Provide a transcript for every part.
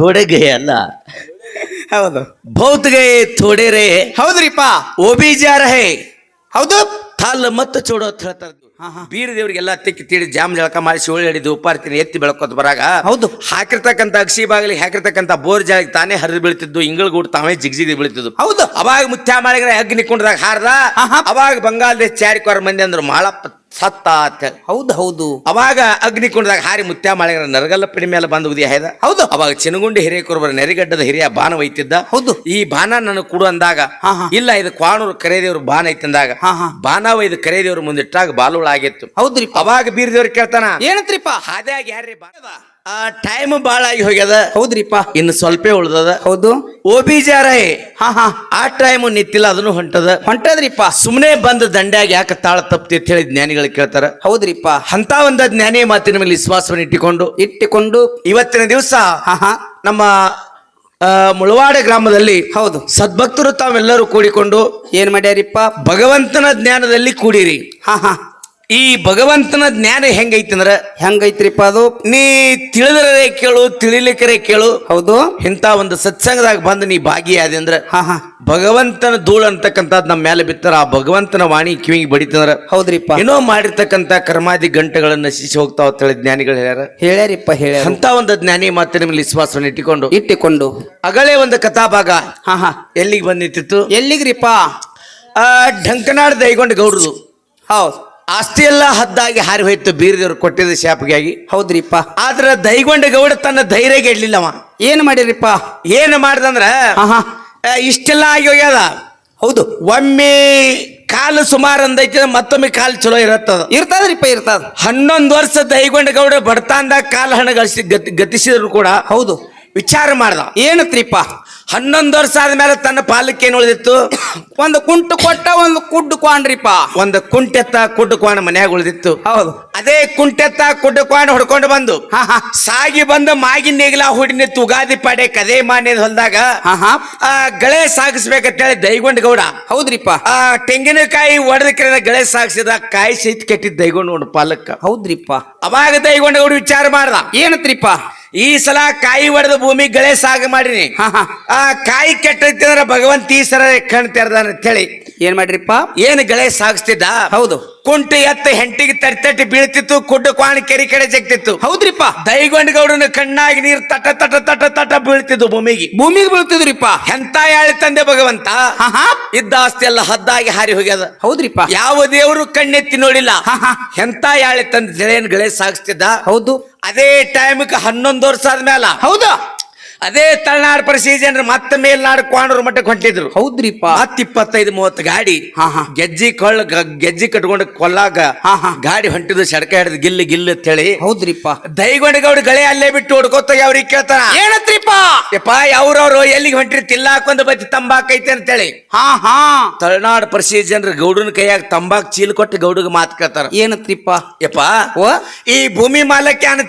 ಥೋಡೆ ಗೇ ಅಲ್ಲ ಹೌದು. ಭೌತ್ ಗೇ ಥೋಡೆ ರೇ ಹೌದ್ರಿಪ್ಪ. ಓಬಿಜಾರ ಹೇ ಹೌದು. ಥಾಲ್ ಮತ್ತು ಚೋಡೋ ಅಂತ ಹೇಳ್ತಾರೆ. ಬೀರ ದೇವ್ರಿಗೆಲ್ಲ ತಿಕ್ಕಿ ತಿಳಿ ಜಾಮ್ ಜಳಕ ಮಾಡಿ ಶಿವಳಿ ಹಿಡಿದು ಉಪ್ಪಾರ್ತೀನಿ ಎತ್ತಿ ಬೆಳಕೋತ ಬರಾಗ. ಹೌದು. ಹಾಕಿರ್ತಕ್ಕಂಥ ಅಕ್ಷಿ ಬಾಗಿಲಿ ಹಾಕಿರ್ತಕ್ಕಂಥ ಬೋರ್ ಜಾಗ ತಾನೇ ಹರಿದು ಬೀಳ್ತಿದ್ದು ಇಂಗಳಗೂಡ್ ತಾವೇ ಜಿಗ್ಜಿಗಿ ಬೀಳ್ತಿದ್ದು. ಹೌದು. ಅವಾಗ ಮುತ್ಯ ಮಾಡಿದ್ರೆ ಅಗ್ನಿ ಕುಂಡದಾಗ ಹಾರದ. ಅವಾಗ ಬಂಗಾಲದೇಶ ಚಾರಿಕೋರ ಮಂದಿ ಅಂದ್ರು ಮಾಳಪ್ಪ ಸತ್ತ ಹೌದು ಹೌದು ಅವಾಗ ಅಗ್ನಿ ಕುಂಡದಾಗ ಹಾರಿ ಮುತ್ಯ ಮಾಳಿಗರ ನರಗಲ್ಲ ಪಿಡಿ ಮೇಲೆ ಬಂದು ಉದಿ ಹಾಯ್ದ ಹೌದು. ಅವಾಗ ಚಿನಗುಂಡಿ ಹಿರಿಯಕುರುಬರ ನೆರಿಗಡ್ಡದ ಹಿರಿಯ ಬಾನ ಒಯ್ತಿದ್ದ ಹೌದು. ಈ ಬಾನ ನನಗೆ ಕೊಡು ಅಂದಾಗ. ಇಲ್ಲ ಇದು ಕ್ವಾಣೂರು ಕರೆದೇವ್ರ ಬಾನ ಐತಿ ಅಂದಾಗ ಹಾ, ಹಾ. ಬಾನ ಒಯ್ದು ಕರೆದೇವ್ರ ಮುಂದಿಟ್ಟಾಗ ಬಾಲುಳ ಆಗಿತ್ತು ಹೌದ್ರಿ ಅವಾಗ ಬೀರದೇವ್ರು ಕೇಳ್ತಾನ ಏನಂತ್ರಿಪ್ಪ ಹಾದ್ಯಾಗ ಯಾರ್ರಿ ಬಾ ಆ ಟೈಮ್ ಬಹಳ ಆಗಿ ಹೋಗ್ಯದ. ಹೌದ್ರಿಪ್ಪ. ಇನ್ನು ಸ್ವಲ್ಪ ಉಳ್ದದ. ಹೌದು. ಓ ಬೀಜಾರ ಹಾ ಹಾ. ಆ ಟೈಮ್ ನಿತ್ತಿಲ್ಲ ಅದನ್ನು ಹೊಂಟದ. ಹೊಂಟದ್ರಿಪ್ಪ. ಸುಮ್ಮನೆ ಬಂದ ದಂಡ್ಯಾಗ ಯಾಕೆ ತಾಳ ತಪ್ತಿ ಅಂತ ಹೇಳಿ ಜ್ಞಾನಿಗಳು ಕೇಳ್ತಾರ. ಹೌದ್ರಿಪ್ಪ. ಅಂತ ಒಂದ ಜ್ಞಾನಿ ಮಾತಿನ ಮೇಲೆ ವಿಶ್ವಾಸವನ್ನು ಇಟ್ಟುಕೊಂಡು ಇಟ್ಟುಕೊಂಡು ಇವತ್ತಿನ ದಿವಸ ಹಾ ಹಾ. ನಮ್ಮ ಮುಳವಾಡ ಗ್ರಾಮದಲ್ಲಿ ಹೌದು. ಸದ್ಭಕ್ತರು ತಾವೆಲ್ಲರೂ ಕೂಡಿಕೊಂಡು ಏನ್ ಮಾಡ್ಯಾರಿಪ್ಪ? ಭಗವಂತನ ಜ್ಞಾನದಲ್ಲಿ ಕೂಡಿರಿ. ಹಾ ಹಾ. ಈ ಭಗವಂತನ ಜ್ಞಾನ ಹೆಂಗೈತಿ ಅಂದ್ರ? ಹೆಂಗೈತ್ರಿಪ್ಪ ಅದು? ನೀ ತಿಳಿದರೆ ಕೇಳು ತಿಳಿಲಿಕ್ಕರೆ ಕೇಳು. ಹೌದು. ಇಂಥ ಒಂದು ಸತ್ಸಂಗದಾಗ ಬಂದು ನೀ ಭಾಗಿಯಾದೆ ಅಂದ್ರ ಹಾ ಹಾ. ಭಗವಂತನ ಧೂಳು ಅಂತಕ್ಕಂಥದ್ದು ನಮ್ಮ ಮೇಲೆ ಬಿತ್ತರ. ಆ ಭಗವಂತನ ವಾಣಿ ಕಿವಿಗೆ ಬಡಿತಂದ್ರ ಹೌದ್ರಿಪ್ಪ. ಏನೋ ಮಾಡಿರ್ತಕ್ಕಂಥ ಕರ್ಮಾದಿ ಗಂಟೆಗಳನ್ನ ನಶಿಸಿ ಹೋಗ್ತಾವ ಹೇಳಿ ಜ್ಞಾನಿಗಳು ಹೇಳ್ಯಾರ. ಹೇಳ್ಯಾರಿಪ್ಪ ಹೇಳ ಅಂತ ಒಂದು ಜ್ಞಾನಿ ಮಾತ್ರ ನಿಮ್ಗೆ ವಿಶ್ವಾಸವನ್ನು ಇಟ್ಟುಕೊಂಡು ಇಟ್ಟುಕೊಂಡು. ಅಗಳೇ ಒಂದು ಕಥಾಭಾಗ ಹಾ ಹಾ. ಎಲ್ಲಿಗೆ ಬಂದಿತ್ತು ಎಲ್ಲಿಗ್ರಿಪ್ಪ? ಆ ಢಂಕನಾಡ್ ದೈಗೊಂಡ ಗೌಡ್ರು. ಹೌದ್. ಆಸ್ತಿ ಎಲ್ಲ ಹದ್ದಾಗಿ ಹಾರಿ ಹೋಯ್ತು ಬೀರದೇವ್ರು ಕೊಟ್ಟಿದ್ದ ಶಾಪಿಗಾಗಿ. ಹೌದ್ರಿಪ್ಪ. ಆದ್ರ ದೈಗೊಂಡ ಗೌಡ ತನ್ನ ಧೈರ್ಯ ಗೆಡ್ಲಿಲ್ಲವ ಏನ್ ಮಾಡಿರಿಪ್ಪ ಏನ್ ಮಾಡ್ದಂದ್ರ ಆ, ಇಷ್ಟೆಲ್ಲ ಆಗಿ ಹೋಗ್ಯದ. ಹೌದು. ಒಮ್ಮೆ ಕಾಲು ಸುಮಾರು ಅಂದೈತಿ ಮತ್ತೊಮ್ಮೆ ಕಾಲು ಚಲೋ ಇರತ್ತದ. ಇರ್ತದ್ರಿಪ್ಪ ಇರ್ತದ. ಹನ್ನೊಂದು ವರ್ಷ ದೈಗೊಂಡ ಗೌಡ ಬಡತಾಂದ ಕಾಲು ಹಣ ಗಳಿಸಿ ಗತಿ ಗತಿಸಿದ್ರು ಕೂಡ. ಹೌದು. ವಿಚಾರ ಮಾಡ್ದ. ಏನತ್ರಿಪ್ಪ? ಹನ್ನೊಂದು ವರ್ಷ ಆದ್ಮೇಲೆ ತನ್ನ ಪಾಲಕ್ಕೆ ಏನು ಉಳಿದಿತ್ತು? ಒಂದು ಕುಂಟು ಕೊಟ್ಟ ಒಂದು ಕುಡ್ಡು ಕೊಂಡ್ರಿಪ್ಪ ಒಂದು ಕುಂಟೆತ್ತ ಕುಡ್ಡು ಕೋಣ ಮನ್ಯಾಗ ಉಳಿದಿತ್ತು. ಹೌದು. ಅದೇ ಕುಂಟೆತ್ತ ಕುಡ್ಡು ಕೋಣ ಹೊಡ್ಕೊಂಡು ಬಂದು. ಸಾಗಿ ಬಂದು ಮಾಗಿ ನೇಗಿಲ ಹುಡಿನಿ ತುಗಾದಿ ಪಾಡೆ ಕದೇ ಮಾನ್ಯದ ಹೊಲ್ದಾಗ ಗಳೆ ಸಾಗಿಸ್ಬೇಕಂತ ಹೇಳಿ ದೈಗೊಂಡ್ ಗೌಡ. ಹೌದ್ರಿಪ್ಪ. ಆ ತೆಂಗಿನಕಾಯಿ ಒಡೆದ ಗಳೆ ಸಾಗಿಸಿದ ಕಾಯಿ ಸಹಿತ ಕೆಟ್ಟಿದ್ ದೈಗೊಂಡು ನೋಡು ಪಾಲಕ್ಕ. ಹೌದ್ರಿಪ್ಪ. ಅವಾಗ ದೈಗೊಂಡ ಗೌಡ ವಿಚಾರ ಮಾಡ್ದ. ಏನತ್ರಿಪ್ಪ? ಈ ಸಲ ಕಾಯಿ ಒಡೆದ ಭೂಮಿ ಗಳೆ ಸಾಗ ಮಾಡಿನಿ ಆ ಕಾಯಿ ಕೆಟ್ಟೈತಿ ಅಂದ್ರೆ ಭಗವಂತ ಈ ಸಲ ಕಣ್ ಅಂತ ಹೇಳಿ. ಏನ್ ಮಾಡ್ರಿಪ್ಪ? ಏನು ಗಳೆ ಸಾಗಿಸ್ತಿದ್ದ? ಹೌದು. ಕುಂಟು ಎತ್ತ ಹೆಂಟಿಗೆ ತಟ್ಟಿ ತಟ್ಟಿ ಬೀಳ್ತಿತ್ತು ಕುಡ್ಡು ಕ್ವಾಣ ಕೆರಿ ಕಡೆ ಜಗ್ತಿತ್ತು. ಹೌದ್ರಿಪ್ಪ. ದೈಗೊಂಡ ಗೌಡನ ಕಣ್ಣಾಗಿ ನೀರು ತಟ ತಟ ತಟ ತಟ ಬೀಳ್ತಿದ್ದು ಭೂಮಿಗೆ. ಭೂಮಿಗೆ ಬೀಳ್ತಿದ್ರಿಪ್ಪ. ಎಂತ ಯಾಳಿ ತಂದೆ ಭಗವಂತ? ಹಾ ಹಾ. ಇದ್ದ ಆಸ್ತಿ ಎಲ್ಲ ಹದ್ದಾಗಿ ಹಾರಿ ಹೋಗ್ಯದ. ಹೌದ್ರಿಪ್ಪ. ಯಾವ ದೇವರು ಕಣ್ಣೆತ್ತಿ ನೋಡಿಲ್ಲ. ಎಂತ ಯಾಳಿ ತಂದೆ ಜಳೆಯನ್ ಗಳೆ ಸಾಗಿಸ್ತಿದ್ದ? ಹೌದು. ಅದೇ ಟೈಮ್ಗೆ ಹನ್ನೊಂದು ವರ್ಷ ಆದ್ಮೇಲೆ ಹೌದು. ಅದೇ ತಳನಾಡು ಪ್ರಸಿಜನ್ರು ಮತ್ತೆ ಮೇಲ್ನಾಡು ಕ್ವಾಣೂರು ಮಟ್ಟಕ್ಕೆ ಹೊಂಟಿದ್ರು. ಹೌದ್ರಿಪ್ಪ. ಮತ್ ಇಪ್ಪತ್ತೈದು ಮೂವತ್ತು ಗಾಡಿ ಹಾ, ಹಾ. ಗೆಜ್ಜಿ ಕೊಳ್ಳ ಗ- ಗೆಜ್ಜಿ ಕಟ್ಕೊಂಡು ಕೊಲ್ಲಾಗ ಹಾ, ಹಾ. ಗಾಡಿ ಹೊಂಟಿದ್ದು ಸಡಕ ಹಿಡಿದು ಗಿಲ್ಲು ಗಿಲ್ಲು ಅಂತ ಹೇಳಿ. ಹೌದ್ರಿಪ್ಪ. ದೈಗೊಂಡ ಗೌಡ ಗಳೆ ಅಲ್ಲೇ ಬಿಟ್ಟು ಹುಡ್ಕೋತ ಅವ್ರಿಗೆ ಕೇಳ್ತಾನ ಏನತ್ರಿಪ್ಪ? ಯಪ್ಪ ಯಾವ್ರವ್ರು ಎಲ್ಲಿಗೆ ಹೊಂಟ್ರಿ? ತಿಲ್ಲ ಹಾಕೊಂಡ್ ಬತ್ತಿ ತಂಬಾಕ್ ಐತೆ ಅಂತೇಳಿ ಹಾ ಹಾ. ತಳನಾಡು ಪ್ರಸಿ ಜನರು ಗೌಡನ ಕೈಯಾಗ ತಂಬಾಕ್ ಚೀಲ ಕೊಟ್ಟು ಗೌಡಗೆ ಮಾತು ಕೇಳ್ತಾರ. ಏನತ್ರಿಪ್ಪ? ಯಪ್ಪ ಓ? ಈ ಭೂಮಿ ಮಾಲಕ್ಯಾನ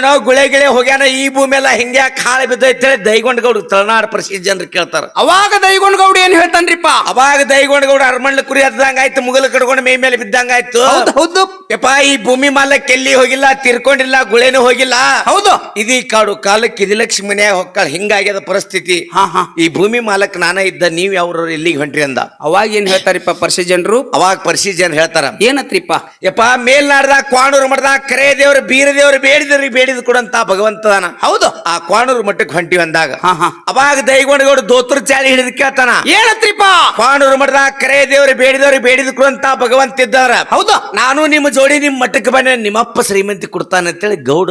ನಾವು ಗುಳೆ ಗಿಳೆ ಹೋಗ್ಯಾನ ಈ ಭೂಮಿ ಎಲ್ಲ ಹಿಂಗ್ಯಾಕ್ ಹಾಳು ಬಿದ್ದೈತೆ. ಹೇಳಿ ದೈಗೊಂಡ ಗೌಡ ತಳನಾಡು ಪ್ರಸಿದ್ಧ ಜನರು ಕೇಳ್ತಾರ. ಅವಾಗ ದೈಗೊಂಡ ಗೌಡ ಏನ್ ಹೇಳ್ತಾನ್ರಿಪ್ಪ? ಅವಾಗ ದೈಗೊಂಡ ಗೌಡ ಅರಮಣ್ಣ ಕುರಿ ಹತ್ತದಂಗ ಆಯ್ತು ಮುಗಲ್ ಕಡ್ಕೊಂಡು ಮೇ ಮೇಲೆ ಬಿದ್ದಂಗ ಆಯ್ತು. ಹೌದು ಹೌದು. ಯಪ್ಪ ಈ ಭೂಮಿ ಮಾಲಕ್ ಎಲ್ಲಿ ಹೋಗಿಲ್ಲ ತಿರ್ಕೊಂಡಿಲ್ಲ ಗುಳೆನೂ ಹೋಗಿಲ್ಲ. ಹೌದು. ಇದೀ ಕಾಡು ಕಾಲಕ್ಕೆ ಇದಿಲಕ್ಷ್ಮಿ ಮನ್ಯಾಗ ಹೊಕ್ಕಳ ಹಿಂಗಾಗ್ಯದ ಪರಿಸ್ಥಿತಿ. ಹಾ ಹಾ. ಈ ಭೂಮಿ ಮಾಲಕ್ ನಾನ ಇದ್ದ ನೀವ್ ಯಾವ್ರವ್ರು ಎಲ್ಲಿಗೆ ಹೊಂಟ್ರಿ ಅಂದ. ಅವಾಗ ಏನ್ ಹೇಳ್ತಾರಿಪ್ಪ ಪರಿಸಿ ಜನರು? ಅವಾಗ ಪರಿಸಿ ಜನ ಹೇಳ್ತಾರ. ಏನತ್ರಿಪ್ಪ? ಯಪ್ಪ ಮೇಲ್ನಾಡ್ದ ಕ್ವಾಣೂರು ಮಠದ ಕರೆ ದೇವ್ರ ಬೀರ ದೇವ್ರ ಬೇಡಿದ್ರಿ ಬೇಡಿದ್ ಕೊಡಂತ ಭಗವಂತನ ಹೌದು. ಆ ಕ್ವಾಣೂರು ಮಠಕ್ಕೆ ಹೊಂಟಿವಿ ಅಂದಾಗ ಹಾ ಹಾ. ಅವಾಗ ದೈಗೊಂಡಗೌಡ ದೋತ್ರ ಚಾಲಿ ಹಿಡಿದು ಕೇಳ್ತಾನ. ಏನತ್ರಿಪ್ಪ? ಕ್ವಾಣೂರು ಮಠದ ಕರೆ ದೇವ್ರಿ ಬೇಡಿದವ್ರಿ ಬೇಡಿದ ಕೊಡಂತ ಭಗವಂತ ಇದ್ದಾರ ಹೌದು. ನಾನು ನಿಮ್ಮ ಜೋಡಿ ನಿಮ್ ಮಠಕ್ಕೆ ಬಂದ ನಿಮ್ಮಪ್ಪ ಶ್ರೀಮಂತಿ ಕೊಡ್ತಾನೆ ಅಂತೇಳಿ ಗೌಡ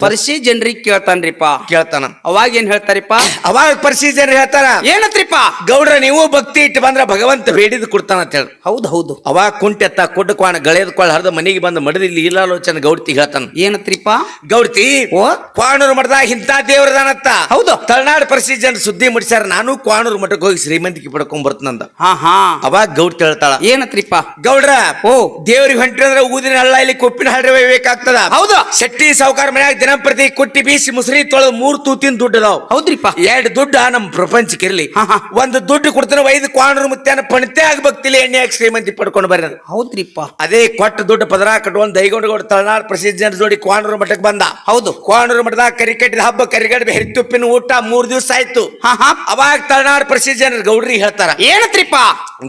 ಪರಿಷೆ ಜನರಿಗೆ ಕೇಳ್ತಾನ್ರಿಪ್ಪ ಕೇಳ್ತಾನ. ಅವಾಗ ಏನ್ ಹೇಳ್ತಾರಿಪ್ಪ ಅವಾಗ ಪರಿಸಿ ಜನರು ಹೇಳ್ತಾರ ಏನತ್ರಿಪ್ಪ ಗೌಡ್ರ ನೀವು ಭಕ್ತಿ ಇಟ್ಟು ಬಂದ್ರ ಭಗವಂತ ಬೇಡಿದ್ ಕೊಡ್ತಾನ ಅಂತ ಹೇಳಿ. ಹೌದು ಹೌದು. ಅವಾಗ ಕುಂಟೆತ್ತ ಕುಡ್ಡ ಕ್ವಾಣ ಗಳೇದ ಕೊಳ ಹರಿದ ಮನೆಗೆ ಬಂದು ಮಡದಿ ಲೀಲಾಲೋಚನ ಗೌಡ್ತಿ ಹೇಳ್ತಾನ. ಏನತ್ರಿಪ್ಪ ಗೌಡ್ತಿ ಓ? ಕ್ವಾಣೂರು ಮಠದಾಗ ಇಂಥ ದೇವ್ರದಾನತ್ತ ಹೌದು. ತಳನಾಡು ಪರ್ಸಿ ಜನ ಸುದ್ದಿ ಮುಡಿಸ್ಯಾರ ನಾನು ಕ್ವಾಣೂರು ಮಠಕ್ಕೆ ಹೋಗಿ ಶ್ರೀಮಂತಿಕೆ ಪಡ್ಕೊಂಡ್ ಬರ್ತನಂದ ಹಾ ಹಾ. ಅವಾಗ ಗೌಡ್ ಹೇಳ್ತಾಳ ಏನತ್ರಿಪ್ಪ ಗೌಡ್ರ ಓ. ದೇವ್ರಿಗೆ ಹೊಂಟ್ರಿ ಅಂದ್ರೆ ಊದಿನ ಹಳ್ಳ ಇಲ್ಲಿ ಕೊಪ್ಪಿನ ಹಳ್ಳಿ ಬೇಕಾಗ್ತದ. ಹೌದು. ಶೆಟ್ಟಿ ಸಾವುಕಾರ ಮನ್ಯಾಗ ದಿನ ದಿನಂಪ್ರತಿ ಕುಟ್ಟಿ ಬೀಸಿ ಮುಸ್ರಿ ತೊಳೆದು ಮೂರ್ ತೂತಿನ ದುಡ್ಡು ಅದಾವ. ಹೌದ್ರಿಪ್ಪ. ಎರಡು ದುಡ್ಡ ನಮ್ ಪ್ರಪಂಚಕ್ಕೆ ಇರ್ಲಿ. ಹಾ, ಹಾ. ಒಂದು ದುಡ್ಡು ಕೊಡ್ತಾನೆ ಐದು ಕ್ವಾಂಡ್ರ ಮುತ್ಯಾನ ಪಣತೆ ಆಗ್ಬೇಕಿಲ್ಲ ಎಣ್ಣೆ ಹಾಕಿ ಶ್ರೀಮಂತಿ ಪಡ್ಕೊಂಡು ಬರ್ರಿ ಹೌದ್ರಿಪ್ಪ. ಅದೇ ಕೊಟ್ಟ ದುಡ್ಡು ಪದರ ಕಟ್ಕೊಂಡು ದೈಗೊಂಡಗೌಡ ತಳನಾಡ್ ಪ್ರಸಿದ್ಧ ಜೋಡಿ ಕ್ವಾಂಡ್ರ ಮಠಕ್ಕೆ ಬಂದ. ಹೌದು. ಕ್ವಾಂಡ್ರು ಮಠದಾಗ ಕರಿಕಟ್ಟಿದ ಹಬ್ಬ ಕರಿಗಡ್ಬೆ ಹೆರಿತುಪ್ಪಿನ ಊಟ ಮೂರ್ ದಿವಸ ಆಯ್ತು. ಹಾ ಹಾ. ಅವಾಗ ತಳನಾಡ್ ಪ್ರಸಿದ್ಧ ಜನರು ಗೌಡ್ರಿ ಹೇಳ್ತಾರ. ಏನತ್ರಿಪ್ಪ?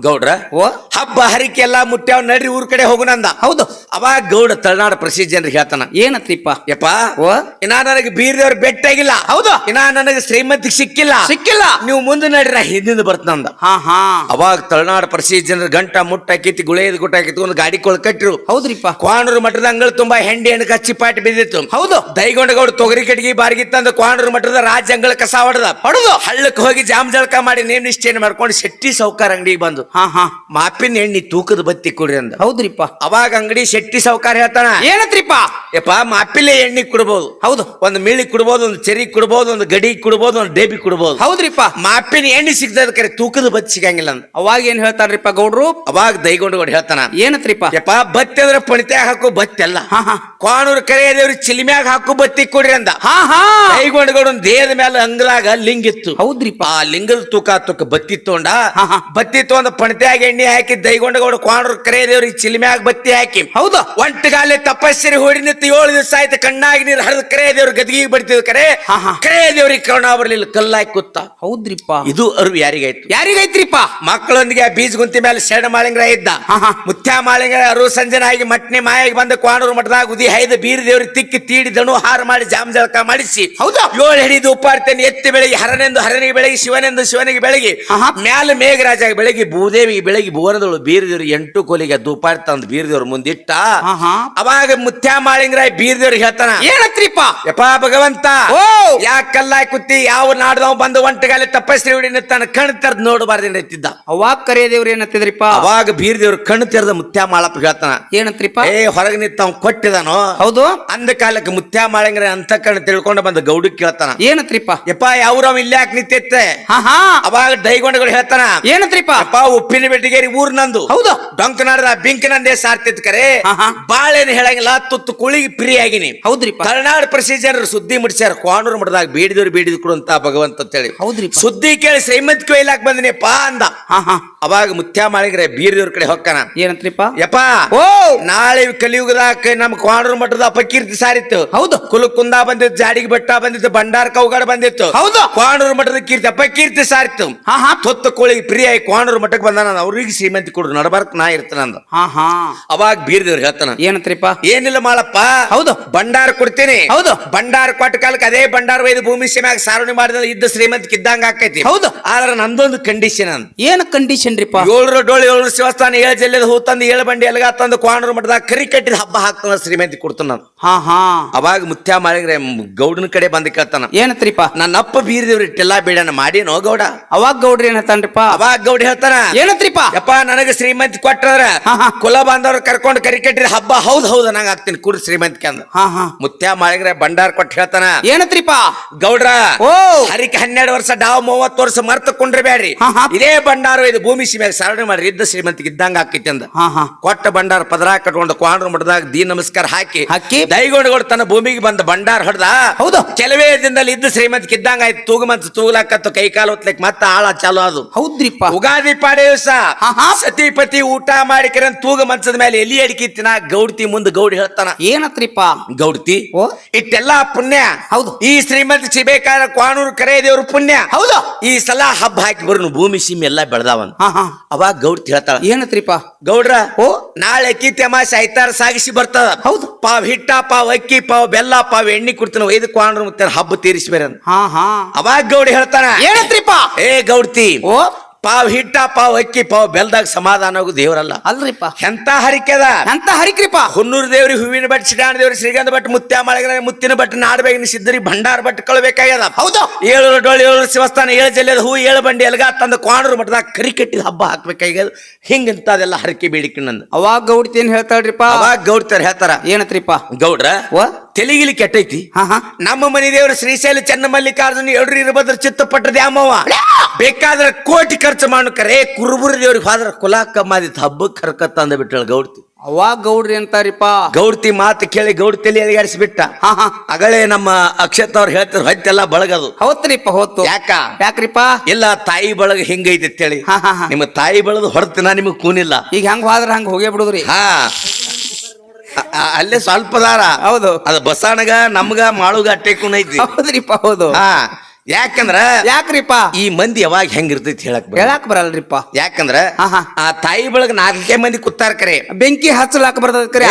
ಗೌಡ್ರ ಓ. ಹಬ್ಬ ಹರಿಕೆ ಎಲ್ಲಾ ಮುಟ್ಟ್ಯಾವ್ ನಡ್ರಿ ಊರ್ ಕಡೆ ಹೋಗುನಂದ ಹೌದು. ಅವಾಗ ಗೌಡ ತಳನಾಡ ಪ್ರಸಿದ್ಧ ಜನರಿಗೆ ಹೇಳ್ತಾನ. ಏನತ್ರಿಪ್ಪ? ಯಪ್ಪ ಓ ಇನ್ನ ನನಗೆ ಬೀರ್ದೇವ್ರ ಬೆಟ್ಟಾಗಿಲ್ಲ. ಹೌದು. ಇನ್ನ ನನಗೆ ಶ್ರೀಮಂತಿ ಸಿಕ್ಕಿಲ್ಲ. ಸಿಕ್ಕಿಲ್ಲ. ನೀವು ಮುಂದೆ ನಡ್ರ ಹಿಂದಿಂದ ಬರ್ತಂದ ಹಾ ಹಾ. ಅವಾಗ ತಳನಾಡ ಪ್ರಸಿದ್ಧ ಜನರ ಗಂಟ ಮುಟ್ಟ ಕಿತ್ತಿ ಗುಳೆಯದ ಗುಟ್ಟ ಕಿತ್ಕೊಂಡು ಗಾಡಿ ಕೊಳ್ ಕಟ್ಟಿರು. ಹೌದ್ರಿಪ್ಪ. ಕ್ವಾಣೂರು ಮಠದ ಅಂಗಳ ತುಂಬಾ ಹೆಂಡಿ ಹೆಣ್ಣು ಕಚ್ಚಿ ಪಾಟಿ ಬಿದ್ದಿತ್ತು. ಹೌದು. ದೈಗೊಂಡಗೌಡ ತೊಗರಿ ಕಟ್ಟಿಗೆ ಬಾರಿಗೆ ತಂದು ಮಟ್ಟದ ಮಠದ ರಾಜ ಅಂಗಳ ಕಸ ಹೊಡೆದ. ಹೊಡೆದು ಹಳ್ಳಕ್ಕೆ ಹೋಗಿ ಜಾಮ್ ಜಳಕ ಮಾಡಿ ನೇಮ್ ನಿಷ್ಠೆಯನ್ನು ಮಾಡ್ಕೊಂಡು ಶೆಟ್ಟಿ ಸೌಕಾರ ಅಂಗಡಿಗೆ ಬಂದು. ಹಾ ಹಾ. ಮಾಪಿನ ಎಣ್ಣಿ ತೂಕದ ಬತ್ತಿ ಕೊಡ್ರಿ ಅಂದ. ಹೌದ್ರಿಪ್ಪ. ಅವಾಗ ಅಂಗಡಿ ಶೆಟ್ಟಿ ಸೌಕಾರ ಹೇಳ್ತಾನ. ಏನತ್ರಿಪ್ಪ? ಯಪ್ಪ ಮಾಪಿಲೆ ಎಣ್ಣೆ ಕುಡ್ಬೋದು ಹೌದು ಒಂದು ಮಿಳಿ ಕೊಡ್ಬೋದು ಒಂದು ಚೆರಿ ಕೊಡ್ಬೋದು ಒಂದು ಗಡಿ ಕೊಡ್ಬೋದು ಒಂದು ಡೇಬಿ ಕೊಡ್ಬೋದು. ಹೌದ್ರಿಪ್ಪ. ಮಾಪಿನ ಎಣ್ಣೆ ಸಿಗ್ತದ ಕರೆ ತೂಕದ ಬತ್ತಿ ಸಿಗಂಗಿಲ್ಲ ಅಂತ. ಅವಾಗ ಏನ್ ಹೇಳ್ತಾರ್ರಿಪ್ಪ ಗೌಡ್ರು? ಅವಾಗ ದೈಗೊಂಡು ಹೇಳ್ತಾನ. ಏನತ್ರಿಪ್ಪ? ಯಪ್ಪ ಬತ್ತಿ ಅಂದ್ರೆ ಪಣಿತ್ಯಾಗ ಹಾಕು ಅಲ್ಲ. ಹಾ ಹಾ. ಕ್ವಾಣೂರು ಕರೆಯದೇವ್ರಿ ಚಿಲಿಮ್ಯಾಗ ಹಾಕು ಬತ್ತಿ ಕೊಡ್ರಿ ಅಂದ. ಹಾ ಹಾ. ದೈಗೊಂಡುಗೌಡ ದೇಹದ ಮೇಲೆ ಅಂಗಲಾಗ ಲಿಂಗ ಇತ್ತು. ಹೌದ್ರಿಪ್ಪ. ಆ ಲಿಂಗದ ತೂಕ ತೂಕ ಬತ್ತಿ ಹಾ. ಬತ್ತಿ ತೊಂದ ಪಣಿತ್ಯಾಗ ಎಣ್ಣೆ ಹಾಕಿ ದೈಗೊಂಡಗೌಡ ಕ್ವಾಣೂರು ಕರೆಯದೇವ್ರಿ ಚಿಲಿಮ್ಯಾಗ ಬತ್ತಿ ಹಾಕಿ. ಹೌದು. ಒಂಟಗಾಲೆ ತಪಸ್ಸರಿ ಹೊಡಿ ನಿಂತು ಏಳು ದಿವಸ ಆಯ್ತು ಕಣ್ಣಾಗಿ ನೀರು ಹರಿದು ಕರೆಯ ದೇವ್ರ ಗದ್ಗಿಗೆ ಬಡಿತಿದ್ ಕರೆ ಹಾ, ಹಾ. ಕರೆ ದೇವ್ರಿಗೆ ಕರುಣ ಬರಲಿಲ್ಲ ಕಲ್ಲಾಕಿ ಕೂತ. ಹೌದ್ರಿಪ್ಪ. ಇದು ಅರಿವು ಯಾರಿಗಾಯ್ತು? ಯಾರಿಗೈತ್ರಿಪ್ಪ ಮಕ್ಕಳೊಂದಿಗೆ ಆ ಬೀಜ ಗುಂತಿ ಮೇಲೆ ಶರಣ ಮಾಳಿಂಗ್ರ ಇದ್ದ. ಹಾ, ಹಾ. ಮುತ್ಯ ಮಾಳಿಂಗ್ರ ಅರು ಸಂಜನಾಗಿ ಮಟ್ನೆ ಮಾಯಿಗೆ ಬಂದ ಕ್ವಾಣೂರು ಮಠದಾಗ ಉದಿ ಹೈದ ಬೀರ್ ದೇವ್ರಿಗೆ ತಿಕ್ಕಿ ತೀಡಿ ದಣು ಹಾರ ಮಾಡಿ ಜಾಮ್ ಜಳಕ ಮಾಡಿಸಿ. ಹೌದಾ? ಏಳು ಹಿಡಿದು ಉಪ್ಪಾರ್ತೇನೆ ಎತ್ತಿ ಬೆಳಗ್ಗೆ ಹರನೆಂದು ಹರನಿಗೆ ಬೆಳಗ್ಗೆ ಶಿವನೆಂದು ಶಿವನಿಗೆ ಬೆಳಗ್ಗೆ ಆಹಾ. ಮ್ಯಾಲ ಮೇಘರಾಜ ಬೆಳಗ್ಗೆ ಭೂದೇವಿಗೆ ಬೆಳಗ್ಗೆ ಭುವನದಳು ಬೀರ್ ದೇವ್ರಿಗೆ ಎಂಟು ಕೋಲಿಗೆ ದುಪ್ಪಾರ್ತಿ ಅಂದ್ ಬೀರ್ ದೇವ್ರ ಮುಂದಿಟ್ಟ. ಅವಾಗ ಮುತ್ಯ ಮಾಳಿಂಗ್ರಾಯ್ ಬೀರ್ ದೇವ್ರಿಗೆ ಹೇಳ್ತಾನ ಏನತ್ರಿಪ್ಪ ಯಪ್ಪ ಭಗವಂತ. ಓ. ಯಾಕಲ್ಲ ಕುತ್ತಿ ಯಾವ ನಾಡ್ದವ್ ಬಂದು ಒಂಟಗಾಲಿ ತಪಸ್ರಿ ಹುಡಿ ತನ್ನ ಕಣ್ ತೆರೆದ್ ನೋಡಬಾರ್ದು ಎತ್ತಿದ್ದ. ಅವಾಗ ಕರೆಯದೇವ್ರು ಏನತ್ತಿದ್ರಿಪ್ಪ ಅವಾಗ ಬೀರ್ ದೇವ್ರ ಕಣ್ಣು ತೆರೆದ ಮುತ್ಯ ಮಾಳಪ್ಪ ಹೇಳ್ತಾನ. ಏನತ್ರಿಪ್ಪ ಏ ಹೊರಗೆ ನಿಂತ ಅವ್ನ್ ಕೊಟ್ಟಿದಾನೋ? ಹೌದು. ಅಂದ ಕಾಲಕ್ಕೆ ಮುತ್ಯ ಮಾಳಂಗ್ರೆ ಅಂತ ಕಣ್ಣು ತಿಳ್ಕೊಂಡು ಬಂದ ಗೌಡ ಕೇಳ್ತಾನ. ಏನತ್ರಿಪ್ಪ ಯಪ್ಪ ಯಾವ್ರವ್ ಇಲ್ಲೇ ಯಾಕೆ ಅವಾಗ ದೈಗೊಂಡಗಳು ಹೇಳ್ತಾನ. ಏನತ್ರಿಪ್ಪ ಅಪ್ಪ ಉಪ್ಪಿನ ಬೆಟ್ಟಿಗೇರಿ ಊರ್ ನಂದು. ಹೌದು. ಡೊಂಕ ನಾಡ್ದ ಬಿಂಕ ನಂದೇ ಸಾರ್ತಿತ್ ಕರೆ. ಬಾಳೇನು ಹೇಳಂಗಿಲ್ಲ ತುತ್ತು ಕುಳಿಗೆ ಪ್ರಿಯಾಗಿನಿ. ಆಗಿನಿ ಹೌದ್ರಿಪ್ಪ ತಳನಾಡು ಪ್ರೊಸೀಜರ್ ಸುದ್ದಿ ಮುಡಿಸ್ಯಾರ ಕ್ವಾಣೂರು ಮಠದಾಗ ಬೇಡಿದವ್ರು ಬೇಡಿದ್ರು ಅಂತ ಭಗವಂತ ಅಂತೇಳಿ. ಹೌದ್ರಿ ಸುದ್ದಿ ಕೇಳಿ ಶ್ರೀಮಂತ ಕೊಯ್ಲಾಕ್ ಪಾ ಅಂದ. ಹಾ ಹಾ. ಅವಾಗ ಮುತ್ಯ ಮಾಡಿದ್ರೆ ಬೀರದವ್ರ ಕಡೆ ಹೊಕ್ಕನ. ಏನಂತ್ರಿಪ್ಪ? ಯಪ್ಪ ಓ! ನಾಳೆ ಕಲಿಯುಗದಾಗ ನಮ್ಮ ಕ್ವಾಣೂರು ಮಠದ ಅಪಕೀರ್ತಿ ಸಾರಿತ್ತು. ಹೌದು. ಕುಲಕುಂದ ಬಂದಿತ್ತು ಜಾಡಿಗೆ ಬೆಟ್ಟ ಬಂದಿತ್ತು ಭಂಡಾರ ಕೌಗಾಡ ಬಂದಿತ್ತು. ಹೌದು. ಕ್ವಾಣೂರು ಮಠದ ಕೀರ್ತಿ ಅಪಕೀರ್ತಿ ಸಾರಿತ್ತು. ಹಾ ಹಾ. ತೊತ್ತ ಕೋಳಿ ಪ್ರಿಯ ಕ್ವಾಣೂರು ಮಠಕ್ಕೆ ಬಂದಾನ ಅವ್ರಿಗೆ ಶ್ರೀಮಂತಿ ಕೊಡ್ರು ನಡಬಾರ್ಕ್ ನಾ ಇರ್ತಾನಂದ ಹಾ ಹಾ. ಅವಾಗ ಬೀರದವ್ರು ಹೇಳ್ತಾನ ಏನಂತ್ರಿಪ್ಪ? ಏನಿಲ್ಲ ಮಾಳಪ್ಪ ಹೌದು. ಭಂಡಾರ ಕೊಡ್ತೀನಿ. ಹೌದು. ಭಂಡಾರ ಕೊಟ್ಟ ಕಾಲಕ್ಕೆ ಅದೇ ಭಂಡಾರ ವೈದ್ಯ ಭೂಮಿ ಸೀಮ್ಯಾಗ ಸಾರಣಿ ಮಾಡಿದ ಇದ್ದ ಶ್ರೀಮಂತ ಇದ್ದಂಗ ಆಕೈತಿ. ಹೌದು. ಆದ್ರೆ ನಂದೊಂದು ಕಂಡೀಷನ್ ಏನ್ ಕಂಡೀಷನ್ ರೀಪ ಏಳರ ಡೋಳು ಏಳು ಶಿವಸ್ಥಾನ ಏಳು ಜಿಲ್ಲೆದ ಹೂ ತಂದು ಏಳು ಬಂಡಿ ಎಲ್ಗ ತಂದು ಕ್ವಾಣೂರು ಮಠದಾಗ ಕರಿ ಕಟ್ಟಿದ ಹಬ್ಬ ಹಾಕ್ತಾನ ಶ್ರೀಮಂತಿ ಕೊಡ್ತಾನ ನಾನು. ಹಾ ಹಾ. ಅವಾಗ ಮುತ್ಯ ಮಾಡಿದ್ರೆ ಗೌಡನ ಕಡೆ ಬಂದು ಕೇಳ್ತಾನ ಏನತ್ರಿಪ್ಪ? ನನ್ನ ಅಪ್ಪ ಬೀರದೇವ್ರ ಇಟ್ಟೆಲ್ಲ ಬೇಡನ ಮಾಡಿ ನೋ ಗೌಡ. ಅವಾಗ ಗೌಡ್ರಿ ಏನ್ ಹೇಳ್ತಾನ್ರಿಪ್ಪ? ಅವಾಗ ಗೌಡ ಹೇಳ್ತಾನ ಏನತ್ರಿಪ್ಪ? ಯಪ್ಪ ನನಗೆ ಶ್ರೀಮಂತಿ ಕೊಟ್ಟದ್ರ. ಕುಲ ಬಾಂಧವ್ರ ಕರ್ಕೊಂಡು ಕರಿ ಕಟ್ಟಿದ ಹಬ್ಬ ಹೌದ್ ಹೌದ್ ನಂಗೆ ಹಾಕ್ತೀನಿ ಕುರ್ ಶ್ರೀಮಂತಿಕೆ ಅಂದ. ಹಾ ಹಾ. ಮುತ್ಯ ಮಾಡಿದ್ರೆ ಭಂಡಾರ ಕೊಟ್ಟು ಹೇಳ್ತಾನ ಏನತ್ರಿಪ್ಪ? ಗೌಡ್ರ ಓ. ಹರಿಕೆ ಹನ್ನೆರಡು ವರ್ಷ ಡಾವ್ ಮೂವತ್ತು ವರ್ಷ ಮರ್ತ ಕುಂಡ್ರಿ ಬ್ಯಾಡ್ರಿ ಹಾ. ಇದೇ ಭಂಡಾರ ಇದು ಭೂಮಿ ಸೀಮ್ಯಾಗ ಸಾರಣೆ ಮಾಡಿ ಇದ್ದ ಶ್ರೀಮಂತಿಗೆ ಇದ್ದಂಗ ಆಕೈತಿ ಅಂದ. ಹಾ ಹಾ. ಕೊಟ್ಟ ಬಂಡಾರ ಪದರ ಕಟ್ಕೊಂಡು ಕ್ವಾಂಡ್ರ ಮಡದಾಗ ದೀ ನಮಸ್ಕಾರ ಹಾಕಿ ಹಾಕಿ? ದೈಗೊಂಡಗಳು ತನ್ನ ಭೂಮಿಗೆ ಬಂದ ಬಂಡಾರ ಹೊಡೆದ. ಹೌದು. ಕೆಲವೇ ದಿನದಲ್ಲಿ ಇದ್ದ ಶ್ರೀಮಂತಿಗೆ ಇದ್ದಂಗ ಆಯ್ತು. ತೂಗುಮಂತ ತೂಗ್ಲಾಕತ್ತು ಕೈ ಕಾಲು ಹೊತ್ಲಕ್ ಮತ್ತ ಆಳ ಚಾಲು ಅದು. ಹೌದ್ರಿಪ್ಪ. ಉಗಾದಿ ಹಾ, ಹಾ. ಸತಿಪತಿ ಊಟ ಮಾಡಿ ಕರೆನ್ ತೂಗ ಮಂಚದ ಮೇಲೆ ಎಲಿ ಅಡಿಕೆ ತಿನ್ನ ಗೌಡ್ತಿ ಮುಂದೆ ಗೌಡಿ ಹೇಳ್ತಾನ. ಏನತ್ರಿಪ್ಪ? ಗೌಡ್ತಿ ಓ. ಇಟ್ಟೆಲ್ಲ ಪುಣ್ಯ. ಹೌದು. ಈ ಶ್ರೀಮಂತ ಸಿಬೇಕಾದ ಕ್ವಾಣೂರು ಕರೆಯ ದೇವ್ರ ಪುಣ್ಯ. ಹೌದು. ಈ ಸಲ ಹಬ್ಬ ಹಾಕಿ ಬರೋನು ಭೂಮಿ ಸೀಮೆ ಎಲ್ಲ ಬೆಳೆದಾವನ್ ಹಾ ಹಾ. ಅವಾಗ ಗೌಡ್ತಿ ಹೇಳ್ತಾಳ ಏನತ್ರಿಪ್ಪ ಗೌಡ್ರ ಓ. ನಾಳೆ ಅಕ್ಕಿ ತಮಾಷೆ ಐತಾರ ಸಾಗಿಸಿ ಬರ್ತದ. ಹೌದು. ಪಾವ್ ಹಿಟ್ಟ ಪಾವ್ ಅಕ್ಕಿ ಪಾವ್ ಬೆಲ್ಲ ಪಾವ್ ಎಣ್ಣೆ ಕೊಡ್ತಾನ. ಒಯ್ದು ಕ್ವಾಣೂರು ಮತ್ತೆ ಹಬ್ಬ ತೀರಿಸ್ಬೇರ ಹಾ ಹಾ. ಅವಾಗ ಗೌಡಿ ಹೇಳ್ತಾನ ಏನತ್ರಿಪ್ಪ ಏ ಗೌಡ್ತಿ ಓ. ಪಾವ್ ಹಿಟ್ಟ ಪಾವ್ ಅಕ್ಕಿ ಪಾವ್ ಬೆಲ್ದಾಗ ಸಮಾಧಾನ ಆಗು ದೇವರಲ್ಲ. ಅಲ್ರಿಪ್ಪ. ಎಂತ ಹರಿಕೆದ? ಎಂತ ಹರಿಕ್ರಿಪ್ಪ? ಹುನ್ನೂರು ದೇವ್ರಿ ಹೂವಿನ ಬಟ್ ಸಿಡಾಣ ದೇವ್ರಿ ಶ್ರೀಗಂಧ ಬಟ್ ಮುತ್ಯ ಮಳೆಗಳ ಮುತ್ತಿನ ಬಟ್ ನಾಡಬೇಗಿನ ಸಿದ್ದರಿ ಭಂಡಾರ ಬಟ್ ಕಳ್ಬೇಕಾಗ್ಯದ. ಹೌದು. ಏಳು ಡೋಳಿ ಏಳು ಶಿವಸ್ಥಾನ ಏಳು ಜಲ್ಲೆದ ಹೂ ಏಳು ಬಂಡಿ ಎಲ್ಗ ತಂದ ಕ್ವಾಣರು ಮಠದಾಗ ಕರಿ ಕಟ್ಟಿದ ಹಬ್ಬ ಹಾಕ್ಬೇಕಾಗ್ಯದ. ಹಿಂಗಂತದೆಲ್ಲ ಹರಕೆ ಬೇಡಿಕೆ ನಂದು. ಅವಾಗ ಗೌಡ್ತಿ ಏನ್ ಹೇಳ್ತಾಳ್ರಿಪ್ಪ? ಅವಾಗ ಗೌಡ್ತಾರ ಹೇಳ್ತಾರ ಏನತ್ರಿಪ್ಪ? ಗೌಡ್ರ ತೆಲಿಗಿಲಿ ಕೆಟ್ಟೈತಿ. ನಮ್ಮ ಮನೆ ದೇವರು ಶ್ರೀಶೈಲ ಚೆನ್ನ ಮಲ್ಲಿಕಾರ್ಜುನ ಎಲ್ರು ಇರಬದ್ರ ಚಿತ್ತಪಟ್ಟ ದ್ಯಾಮವ್ವ. ಬೇಕಾದ್ರೆ ಕೋಟಿ ಖರ್ಚು ಮಾಡು ಕರೆ ಕುರುಬುರು ದೇವ್ರಿಗೆ ಹೋದ್ರ ಕುಲ ಕಮ್ಮಾದಿತ್ತು ಹಬ್ಬಕ್ಕೆ ಕರ್ಕತ್ತ ಅಂದ ಬಿಟ್ಟಳು ಗೌಡ್ತಿ. ಅವಾಗ ಗೌಡ್ರಿ ಅಂತಾರಿಪ್ಪ ಗೌಡ್ತಿ ಮಾತು ಕೇಳಿ ಗೌಡ್ ತಲೆ ಹಾ ಹಾ. ಅಗಳೇ ನಮ್ಮ ಅಕ್ಷತ್ ಅವ್ರು ಹೇಳ್ತಾರೆ ಹೊತ್ತೆಲ್ಲ ಬಳಗದು. ಹೌತ್ರಿಪ್ಪ ಹೋತು. ಯಾಕ? ಯಾಕ್ರಿಪ್ಪ? ಇಲ್ಲ ತಾಯಿ ಬಳಗ ಹಿಂಗೈತಿ ಅಂತೇಳಿ. ಹಾ ಹಾ ಹಾ. ನಿಮ್ಮ ತಾಯಿ ಬಳದು ಹೊರತಿನ ನಿಮಗೆ ಕೂನಿಲ್ಲ. ಈಗ ಹೆಂಗ್ ಹೋದ್ರ ಹಂಗ ಹೋಗೇ ಬಿಡುದ್ರಿ. ಹಾ. ಅ- ಅ- ಅಲ್ಲೇ ಸ್ವಲ್ಪ ದಾರ. ಹೌದು. ಅದು ಬಸಾಣಗ ನಮ್ಗ ಮಾಳುಗ ಅಟ್ಟೆ ಕುನೈತಿ ಹೌದ್ರಿಪ್ಪ ಹೌದು. ಹಾ. ಯಾಕಂದ್ರ ಯಾಕ್ರಿಪ್ಪ? ಈ ಮಂದಿ ಯಾವಾಗ ಹೆಂಗಿರ್ತೈತಿ ಹೇಳಕ್ ಹೇಳಕ್ ಹೇಳಾಕ್ ಬರಲ್ರಿಪ್ಪ. ಯಾಕಂದ್ರ ಆ ತಾಯಿ ಬಳಗ ನಾಲ್ಕೇ ಮಂದಿ ಕುತ್ತಾರ ಕರೆ. ಬೆಂಕಿ ಹಚ್ಚಲಾಕ ಬರ್ತದ ಕರೆ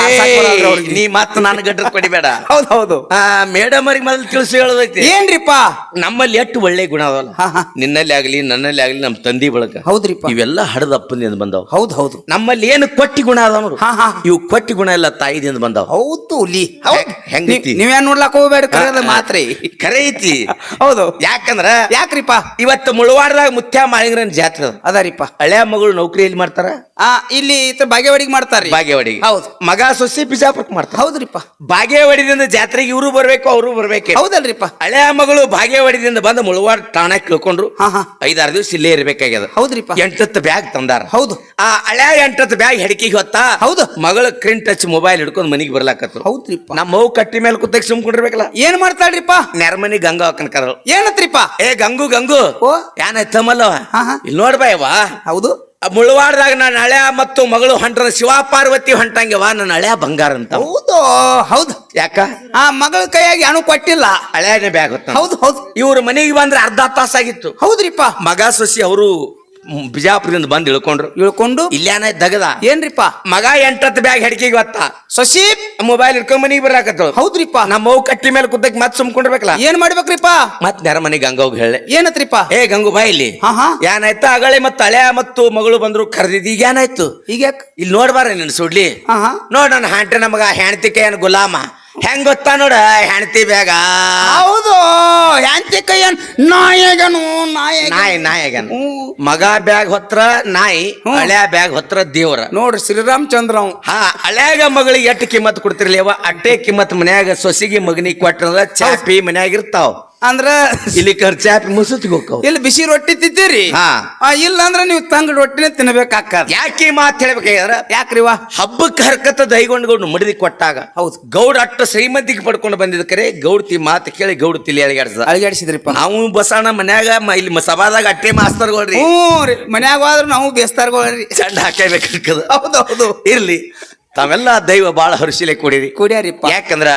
ನೀ ಮತ್ತ ನಾನು ಗಡ್ರ ಕೊಡಿಬೇಡ ಹೌದ್ ಹೌದು. ಆ ಮೇಡಮ್ ಅವ್ರಿಗೆ ಮೊದಲು ತಿಳಿಸಿ ಹೇಳೋದೈತಿ. ಏನ್ರಿಪ್ಪ? ನಮ್ಮಲ್ಲಿ ಎಷ್ಟು ಒಳ್ಳೆ ಗುಣ ಅದಲ್ಲ ನಿನ್ನಲ್ಲಿ ಆಗ್ಲಿ ನನ್ನಲ್ಲಿ ಆಗ್ಲಿ ನಮ್ಮ ತಂದಿ ಬಳಗ. ಹೌದ್ರಿಪ್ಪ. ಇವೆಲ್ಲ ಹಡದಪ್ಪನಿಂದ ಬಂದವು. ಹೌದ್ ಹೌದು. ನಮ್ಮಲ್ಲಿ ಏನು ಕೊಟ್ಟಿ ಗುಣ ಅದಾವ ನೋಡು. ಹಾ ಹಾ. ಇವು ಕೊಟ್ಟಿ ಗುಣ ಎಲ್ಲ ತಾಯಿದಿಂದ ಬಂದವ್. ಹೌದು ಲಿ. ಹೆಂಗ್- ಹೆಂಗೈತಿ? ನೀವೇನ್ ನೋಡ್ಲಾಕ ಹೋಗ್ಬೇಡ ಮಾತ್ರಿ. ಕರೆ ಐತಿ. ಹೌದು. ಯಾಕಂದ್ರ ಯಾಕ್ರಿಪ್ಪ? ಇವತ್ತು ಮುಳವಾಡದಾಗ ಮುಖ್ಯ ಮಾಳಿಂಗ್ರನ್ ಜಾತ್ರೆ ಅದ. ಅದಾರಿಪ್ಪ. ಹಳೆಯ ಮಗಳು ನೌಕರಿ ಎಲ್ಲಿ ಮಾಡ್ತಾರ? ಆ ಇಲ್ಲಿ ಇತ್ರ ಬಾಗೇವಾಡಿಗೆ ಮಾಡ್ತಾರ್ರಿ. ಬಾಗೇವಾಡಿಗೆ. ಹೌದು. ಮಗ ಸೊಸಿ ಬಿಜಾಪುರಕ್ಕೆ ಮಾಡ್ತಾರ. ಹೌದ್ರಿಪ್ಪ. ಬಾಗೇವಾಡಿದಿಂದ ಜಾತ್ರೆಗೆ ಇವರು ಬರ್ಬೇಕು ಅವರು ಬರ್ಬೇಕು. ಹೌದಲ್ರಿಪ್ಪ. ಹಳೆಯ ಮಗಳು ಬಾಗೇವಾಡಿದಿಂದ ಬಂದು ಮುಳವಾಡ ಠಾಣಕ್ಕೆ ಕೇಳ್ಕೊಂಡ್ರು. ಹಾ ಹಾ. ಐದಾರು ದಿವಸ ಇಲ್ಲೇ ಇರ್ಬೇಕಾಗ್ಯದ. ಹೌದ್ರಿಪ್ಪ. ಎಂಟತ್ತು ಬ್ಯಾಗ್ ತಂದಾರ. ಹೌದು. ಆ ಹಳೆ ಎಂಟತ್ತು ಬ್ಯಾಗ್ ಹೆಡಕಿಗೆ ಹೊತ್ತ ಹೌದು. ಮಗಳ ಕ್ರೀನ್ ಟಚ್ ಮೊಬೈಲ್ ಹಿಡ್ಕೊಂಡು ಮನಿಗೆ ಬರ್ಲಾಕತ್ರು. ಹೌದ್ರಿಪ್ಪ. ನಮ್ಮ ಮಗು ಕಟ್ಟಿ ಮೇಲೆ ಕುತ್ತಕ್ಕೆ ಸುಮ್ಕೊಂಡಿರ್ಬೇಕಲ್ಲ ಏನ್ ಮಾಡ್ತಾಳ್ರಿಪ್ಪ? ನೆರಮನಿ ಗಂಗಾ ಹಾಕನ್ ಕರಳು ಏನತ್ರಿಪ್ಪ ಏ ಗಂಗು ಗಂಗು. ಓ? ಏನಾಯ್ತಮ್ಮಲ್ಲ. ಇಲ್ಲಿ ನೋಡ್ಬಾಯವ್ವ ಹೌದು. ಮುಳವಾಡದಾಗ ನನ್ನ ಹಳೆಯ ಮತ್ತು ಮಗಳು ಹೊಂಟ್ರ ಶಿವ ಪಾರ್ವತಿ ಹೊಂಟಂಗೆವಾ ನನ್ನ ಹಳೆಯ ಬಂಗಾರ ಅಂತ. ಹೌದು ಹೌದು. ಯಾಕ? ಆ ಮಗಳ ಕೈಯಾಗಿ ಅಣು ಕೊಟ್ಟಿಲ್ಲ. ಹಳೆಯ ಬ್ಯಾಗ್ ಹೌದು ಹೌದು. ಇವ್ರ ಮನೆಗೆ ಬಂದ್ರೆ ಅರ್ಧ ತಾಸಾಗಿತ್ತು. ಹೌದ್ರಿಪ್ಪ. ಮಗ ಸೊಸಿ ಅವರು ಬಿಜಾಪುರದಿಂದ ಬಂದು ಇಳ್ಕೊಂಡ್ರು. ಇಳ್ಕೊಂಡು ಇಲ್ಲಾನ ದಗದ. ಏನ್ರಿಪ್ಪ? ಮಗ ಎಂಟತ್ತು ಬ್ಯಾಗ್ ಹೆಡ್ಕಿಗೆ ಒತ್ತ. ಸೊಸಿ! ಮೊಬೈಲ್ ಇಟ್ಕೊಂಡ್ ಮನಿಗೆ ಬರ್ಲಾಕತ್ತು ಹೌದ್ರಿಪ್ಪ? ನಮ್ಮ ಮಗು ಕಟ್ಟಿ ಮೇಲೆ ಕುದ್ದಕ್ ಮತ್ ಸುಮ್ಕೊಂಡಿರ್ಬೇಕಲ್ಲ. ಏನ್ ಮಾಡ್ಬೇಕ್ರಿಪ್ಪ? ಮತ್ ನೆರ ಮನೆ ಗಂಗೋಗ್ ಹೇಳಿ ಏನತ್ರಿಪ್ಪ? ಏ ಗಂಗು ಬಾ ಇಲ್ಲಿ. ಏನಾಯ್ತು ಅಗಳೆ ಮತ್ತು ಹಳೆ ಮತ್ತು ಮಗಳು ಬಂದ್ರು ಕರ್ದಿದ್ದು ಈಗ ಏನಾಯ್ತು ಈಗ ಯಾಕ್? ಇಲ್ಲಿ ನೋಡ್ಬಾರ ನಿನ್ ಸುಡ್ಲಿ. ನೋಡ್ ನನ್ನ ಹಾಂಟಿ ನಮಗ ಹೆಣ್ತಿಕೆ ಏನ್ ಗುಲಾಮ. ಹೆಂಗ್ ಗೊತ್ತಾ ನೋಡ ಹೆಂಡತಿ ಬೇಗ. ಹೌದು ಹೆಂಡತಿ ಕೈಯನ್ ನಾಯಗನು ನಾಯಿ ನಾಯಿ ನಾಯಿಗನ್. ಮಗ ಬ್ಯಾಗ್ ಹೊತ್ರ ನಾಯಿ ಹಳೆ ಹಳೆಯ ಬ್ಯಾಗ್ ಹೊತ್ರ ದೇವ್ರ. ನೋಡ್ರಿ ಶ್ರೀರಾಮಚಂದ್ರ ಅವ್ ಹಾ ಹಳ್ಯಾಗ ಮಗಳಿಗೆ ಎಟ್ಟು ಕಿಮ್ಮತ್ ಕೊಡ್ತಿರ್ಲಿ ಅವ? ಅಟ್ಟೆ ಕಿಮ್ಮತ್ ಮನ್ಯಾಗ ಸೊಸಿಗೆ ಮಗನಿಗೆ ಕೊಟ್ಟ ಚಾಪಿ ಮನ್ಯಾಗ ಇರ್ತಾವ. ಅಂದ್ರ ಇಲ್ಲಿ ಖರ್ಚು ಹಾಕಿ ಮುಸುತ್ತಿಗೆ ಹೋಗ್ತಾವ ಇಲ್ಲಿ ಬಿಸಿ ರೊಟ್ಟಿ ತಿಂತೀರಿ? ಹಾ. ಇಲ್ಲ ಅಂದ್ರ ನೀವು ತಂಗ ರೊಟ್ಟಿನೇ ತಿನ್ಬೇಕಾಕ ಯಾಕೆ ಮಾತು ಹೇಳ್ಬೇಕಾಗ್ಯಾರ ಯಾಕ್ರಿವ ಹಬ್ಬಕ್ಕೆ ಹರ್ಕತ್ತ ದೈಗೊಂಡ್ಗೌಡ್ ಮಡಿದಿ ಕೊಟ್ಟಾಗ ಹೌದು. ಗೌಡ ಅಟ್ಟ ಶ್ರೀಮಂತಿಗೆ ಪಡ್ಕೊಂಡು ಬಂದಿದ್ದ ಕರೆ ಗೌಡ್ತಿ ಮಾತು ಕೇಳಿ ಗೌಡ ತಿಳಿ ಅಳಿಗಾಡ್ಸದ. ಅಳಿಗಾಡಿಸಿದ್ರಿಪ್ಪ. ನಾವು ಬಸಣ್ಣ ಮನ್ಯಾಗ ಇಲ್ಲಿ ಸಭಾದಾಗ ಅಟ್ಟೆ ಮಾಸ್ತರ್ಗಳ್ರಿ. ಹ್ಞೂ ರೀ. ಮನ್ಯಾಗ ಹೋದ್ರ ನಾವು ಬೇಸ್ತಾರ್ಗೊಳ್ರಿ. ಚಂಡ ಹಾಕಬೇಕು ಹೌದು ಹೌದು ಇರ್ಲಿ. ತಾವೆಲ್ಲ ದೈವ ಬಾಳ ಹರ್ಷಿಲೆ ಕೊಡಿರಿ. ಕುಡಿಯಾರಿಪ್ಪ? ಯಾಕಂದ್ರ.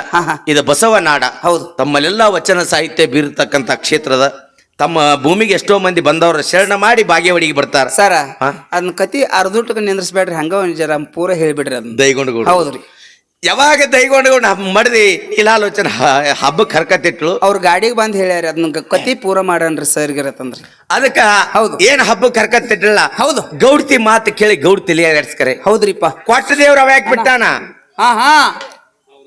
ಇದು ಬಸವ ನಾಡ. ಹೌದು. ತಮ್ಮಲ್ಲೆಲ್ಲ ವಚನ ಸಾಹಿತ್ಯ ಬೀರತಕ್ಕಂತ ಕ್ಷೇತ್ರದ ತಮ್ಮ ಭೂಮಿಗೆ ಎಷ್ಟೋ ಮಂದಿ ಬಂದವ್ರ ಶರಣ ಮಾಡಿ ಬಾಗೇವಾಡಿಗೆ ಬರ್ತಾರ. ಸರ ಹಾ? ಅದನ್ನ ಕತಿ ಅರ್ಧೂಟಕ್ಕೆ ನಿಂದ್ರಿಸ್ಬೇಡ್ರಿ ಹಂಗ ಒಂದ್ ಜರ ಪೂರ ಹೇಳ್ಬಿಡ್ರಿ ಅದನ್ನ. ದೈಗೊಂಡಗೌಡ. ಹೌದ್ರಿ. ಯಾವಾಗ ದೈಗೊಂಡ್ಕೊಂಡು ಹಬ್ಬ ನೀಲಾಲೋಚನ ಹ- ಹಬ್ಬಕ್ಕೆ ಹರ್ಕತ್ತಿಟ್ಲು? ಅವ್ರ ಗಾಡಿಗೆ ಬಂದ್ ಹೇಳ್ಯಾರ ಅದನ್ನ ಕತಿ ಪೂರ ಮಾಡನ್ರಿ ಸರ್ಗಿರತ್ತಂದ್ರಿ ಅದಕ್ಕ ಹೌದು. ಏನ್ ಹಬ್ಬಕ್ಕೆ ಹರ್ಕತ್ತಿಟ್ಲ ಹೌದು. ಗೌಡ್ತಿ ಮಾತು ಕೇಳಿ ಗೌಡ್ತಿ ಎಡ್ಸ್ಕರೆ ಹೌದ್ರಿಪ್ಪ. ಕೊಟ್ಟ ದೇವ್ರ ಅವ ಯಾಕೆ ಬಿಟ್ಟಾನ? ಹಾ ಹಾ.